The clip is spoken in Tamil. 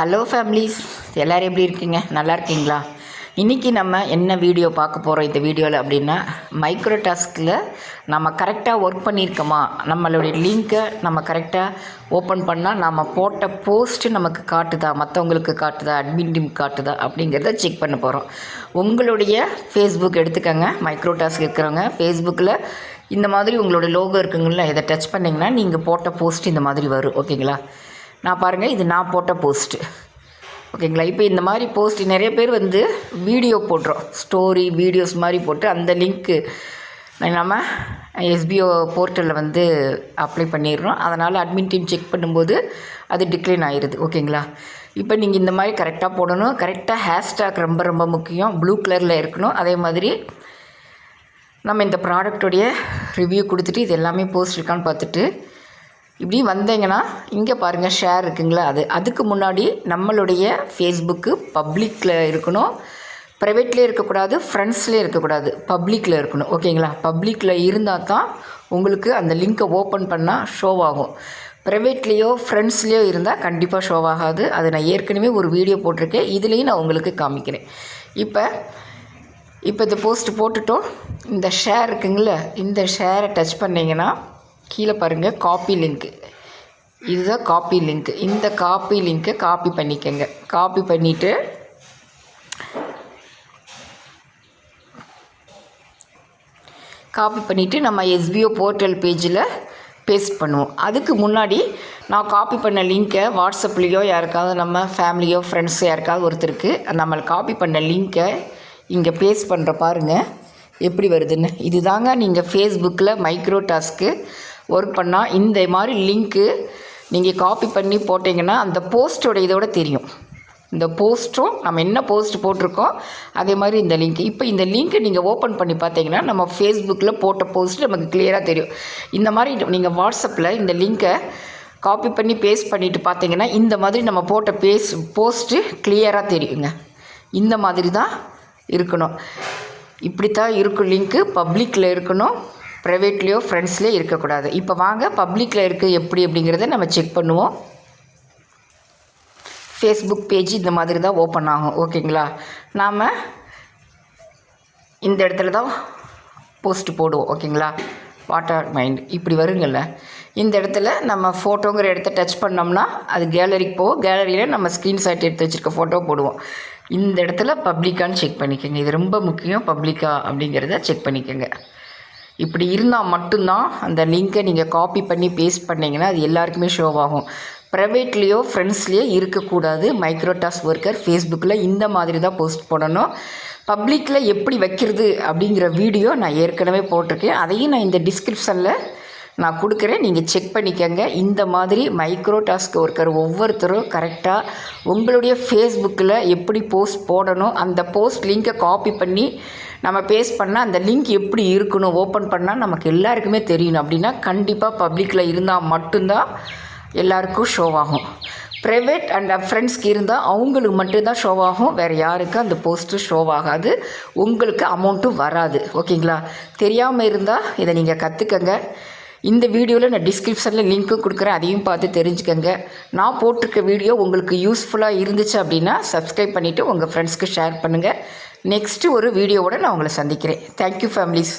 ஹலோ ஃபேமிலிஸ் எல்லோரும் எப்படி இருக்கீங்க? நல்லா இருக்கீங்களா? இன்றைக்கி நம்ம என்ன வீடியோ பார்க்க போகிறோம் இந்த வீடியோவில் அப்படின்னா மைக்ரோ டாஸ்கில் நம்ம கரெக்டாக ஒர்க் பண்ணியிருக்கோமா? நம்மளுடைய லிங்க்கை நம்ம கரெக்டாக ஓப்பன் பண்ணால் நம்ம போட்ட போஸ்ட்டு நமக்கு காட்டுதா? மற்றவங்களுக்கு காட்டுதா? Admin team காட்டுதா? அப்படிங்கிறத செக் பண்ண போகிறோம் உங்களுடைய ஃபேஸ்புக் எடுத்துக்கோங்க. மைக்ரோ டாஸ்க் இருக்கிறவங்க ஃபேஸ்புக்கில் இந்த மாதிரி உங்களோட லோகோ இருக்குங்களா இதை டச் பண்ணிங்கன்னா நீங்கள் போட்ட போஸ்ட் இந்த மாதிரி வரும். ஓகேங்களா நான் பாருங்கள் இது நான் போட்ட போஸ்ட்டு ஓகேங்களா? இப்போ இந்த மாதிரி போஸ்ட் நிறைய பேர் வந்து வீடியோ போடுறோம். ஸ்டோரி வீடியோஸ் மாதிரி போட்டு அந்த லிங்க்கு நம்ம எஸ்பிஓ போர்ட்டலில் வந்து அப்ளை பண்ணிடுறோம். அதனால் அட்மின் டீம் செக் பண்ணும்போது அது டிக்ளைன் ஆயிடுது ஓகேங்களா? இப்போ நீங்கள் இந்த மாதிரி கரெக்டாக போடணும். கரெக்டாக ஹேஷ்டாக் ரொம்ப ரொம்ப முக்கியம். ப்ளூ கலரில் இருக்கணும். அதே மாதிரி நம்ம இந்த ப்ராடக்டுடைய ரிவ்யூ கொடுத்துட்டு இது எல்லாமே போஸ்ட் இருக்கான்னு பார்த்துட்டு இப்படி வந்தீங்கன்னா இங்கே பாருங்கள் ஷேர் இருக்குங்களா? அது அதுக்கு முன்னாடி நம்மளுடைய ஃபேஸ்புக்கு பப்ளிக்கில் இருக்கணும். ப்ரைவேட்லேயே இருக்கக்கூடாது ஃப்ரெண்ட்ஸ்லேயே இருக்கக்கூடாது. பப்ளிக்கில் இருக்கணும் ஓகேங்களா? பப்ளிக்கில் இருந்தால் தான் உங்களுக்கு அந்த லிங்க்கை ஓப்பன் பண்ணால் ஷோ ஆகும். ப்ரைவேட்லேயோ ஃப்ரெண்ட்ஸ்லேயோ இருந்தால் கண்டிப்பாக ஷோ ஆகாது. அது நான் ஏற்கனவே ஒரு வீடியோ போட்டிருக்கேன். இதுலேயும் நான் உங்களுக்கு காமிக்கிறேன். இப்போ இப்போ இந்த போஸ்ட் போட்டுட்டோம். இந்த ஷேர் இருக்குங்களே இந்த ஷேரை டச் பண்ணிங்கன்னா கீழே பாருங்கள் காப்பி லிங்க்கு இதுதான் காப்பி லிங்க்கு இந்த காப்பி லிங்க்கை காப்பி பண்ணிக்கோங்க. காப்பி பண்ணிவிட்டு காப்பி பண்ணிவிட்டு நம்ம எஸ்பிஓ போர்ட்டல் பேஜில் பேஸ்ட் பண்ணுவோம். அதுக்கு முன்னாடி நான் காப்பி பண்ண லிங்க்கை வாட்ஸ்அப்லேயோ யாருக்காவது நம்ம ஃபேமிலியோ ஃப்ரெண்ட்ஸோ யாருக்காவது ஒருத்தருக்கு நம்மளை காப்பி பண்ண லிங்க்கை இங்கே பேஸ்ட் பண்ணுற பாருங்கள் எப்படி வருதுன்னு. இது தாங்க நீங்கள் ஃபேஸ்புக்கில் மைக்ரோ டாஸ்க்கு ஒர்க் பண்ணால் இந்த மாதிரி லிங்க்கு நீங்கள் காப்பி பண்ணி போட்டிங்கன்னா அந்த போஸ்ட்டோட இதோட தெரியும். இந்த போஸ்ட்டும் நம்ம என்ன போஸ்ட் போட்டிருக்கோம் அதே மாதிரி இந்த லிங்க் இப்போ இந்த லிங்க்கை நீங்கள் ஓப்பன் பண்ணி பார்த்தீங்கன்னா நம்ம ஃபேஸ்புக்கில் போட்ட போஸ்ட் நமக்கு கிளியராக தெரியும். இந்த மாதிரி நீங்கள் வாட்ஸ்அப்பில் இந்த லிங்க்கை காப்பி பண்ணி பேஸ்ட் பண்ணிவிட்டு பார்த்தீங்கன்னா இந்த மாதிரி நம்ம போட்ட பேஸ் போஸ்ட்டு கிளியராக தெரியுங்க. இந்த மாதிரி தான் இருக்கணும். இப்படி தான் இருக்கும் லிங்க்கு பப்ளிக்கில் இருக்கணும். ப்ரைவேட்லேயோ ஃப்ரெண்ட்ஸ்லேயோ இருக்கக்கூடாது. இப்போ வாங்க பப்ளிக்கில் இருக்குது எப்படி அப்படிங்கிறத நம்ம செக் பண்ணுவோம். ஃபேஸ்புக் பேஜ் இந்த மாதிரி தான் ஓப்பன் ஆகும். ஓகேங்களா நாம் இந்த இடத்துல தான் போஸ்ட் போடுவோம். ஓகேங்களா வாட்டர் மைண்ட் இப்படி வருங்கள்ல. இந்த இடத்துல நம்ம ஃபோட்டோங்கிற இடத்த டச் பண்ணோம்னா அது கேலரிக்கு போவோம் கேலரியில் நம்ம ஸ்க்ரீன்ஷாட் எடுத்து வச்சுருக்க ஃபோட்டோ போடுவோம். இந்த இடத்துல பப்ளிக்கான்னு செக் பண்ணிக்கோங்க. இது ரொம்ப முக்கியம். பப்ளிக்கா அப்படிங்கிறத செக் பண்ணிக்கோங்க. இப்படி இருந்தால் மட்டும்தான் அந்த லிங்க்கை நீங்கள் காப்பி பண்ணி பேஸ்ட் பண்ணிங்கன்னா அது எல்லாருக்குமே ஷோ ஆகும். ப்ரைவேட்லேயோ ஃப்ரெண்ட்ஸ்லேயோ இருக்கக்கூடாது. மைக்ரோடாஸ் ஒர்க்கர் ஃபேஸ்புக்கில் இந்த மாதிரி தான் போஸ்ட் போடணும். பப்ளிக்கில் எப்படி வைக்கிறது அப்படிங்கிற வீடியோ நான் ஏற்கனவே போட்டிருக்கேன். அதையும் நான் இந்த டிஸ்கிரிப்ஷனில் நான் கொடுக்குறேன். நீங்கள் செக் பண்ணிக்கோங்க. இந்த மாதிரி மைக்ரோ டாஸ்க் ஒர்க்கர் ஒவ்வொருத்தரும் கரெக்டாக உங்களுடைய ஃபேஸ்புக்கில் எப்படி போஸ்ட் போடணும் அந்த போஸ்ட் லிங்க்கை காப்பி பண்ணி நம்ம பேஸ்ட் பண்ணால் அந்த லிங்க் எப்படி இருக்கணும் ஓப்பன் பண்ணால் நமக்கு எல்லாருக்குமே தெரியணும் அப்படின்னா கண்டிப்பாக பப்ளிக்கில் இருந்தால் மட்டும்தான் எல்லாருக்கும் ஷோ ஆகும். ப்ரைவேட் அண்ட் ஃப்ரெண்ட்ஸ்க்கு இருந்தால் அவங்களுக்கு மட்டும்தான் ஷோ ஆகும். வேறு யாருக்கும் அந்த போஸ்ட்டு ஷோ ஆகாது. உங்களுக்கு அமௌண்ட்டும் வராது. ஓகேங்களா தெரியாமல் இருந்தால் இதை நீங்கள் கற்றுக்கங்க இந்த வீடியோவில் நான் டிஸ்கிரிப்ஷனில் லிங்க்கும் கொடுக்குறேன். அதையும் பார்த்து தெரிஞ்சுக்கோங்க. நான் போட்டிருக்க வீடியோ உங்களுக்கு யூஸ்ஃபுல்லாக இருந்துச்சு அப்படின்னா சப்ஸ்கிரைப் பண்ணிவிட்டு உங்கள் ஃப்ரெண்ட்ஸ்க்கு ஷேர் பண்ணுங்கள் நெக்ஸ்ட்டு ஒரு வீடியோவோடு நான் உங்களை சந்திக்கிறேன். Thank you families